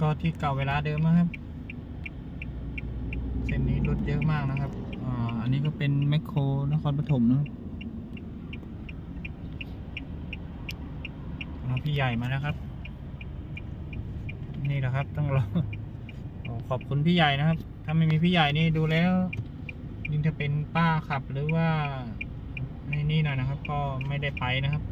ก็ที่เก่าเวลาเดิมนะครับ เส้นนี้รถเยอะมากนะครับอ่าอันนี้ก็เป็นแมคโครนครปฐมนะครับเอาพี่ใหญ่มาแล้วครับ นี่แหละครับต้องรอขอบคุณพี่ใหญ่นะครับ ถ้าไม่มีพี่ใหญ่นี่ดูแล้วยิ่งจะเป็นป้าขับหรือว่าในนี่หน่อยนะครับ ก็ไม่ได้ไปนะครับ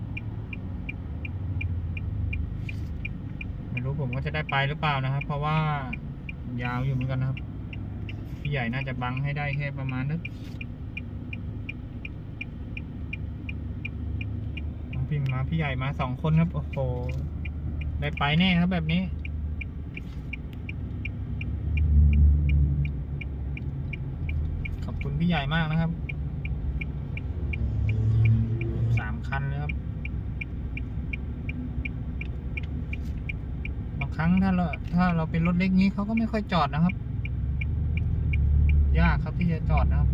ไม่ รู้ผมก็จะได้ไปหรือเปล่านะครับ เพราะว่ายาวอยู่เหมือนกันนะครับ พี่ใหญ่น่าจะบังให้ได้แค่ประมาณนึกมาพี่มาพี่ใหญ่มาสองคนครับ โอ้โห ได้ไปแน่ครับแบบนี้ขอบคุณพี่ใหญ่มากนะครับสามคันเลยครับ บาง ครั้งถ้าเราถ้าเราเป็นรถเล็กนี้เขาก็ไม่ค่อยจอดนะครับ ยากครับที่จะจอดนะครับ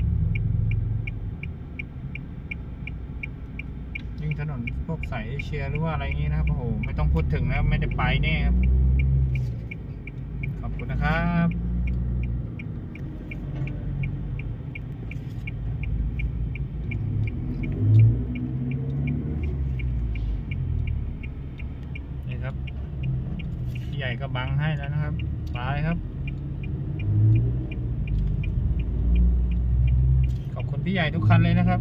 ยิ่งถนนพวกสายเอเชียหรือว่าอะไรงี้นะครับโอ้โหไม่ต้องพูดถึงนะครับไม่ได้ไปแน่ครับ ขอบคุณนะครับนี่ครับ ใหญ่ก็บังให้แล้วนะครับไปครับ ขอบคุณพี่ใหญ่ทุกคันเลยนะครับ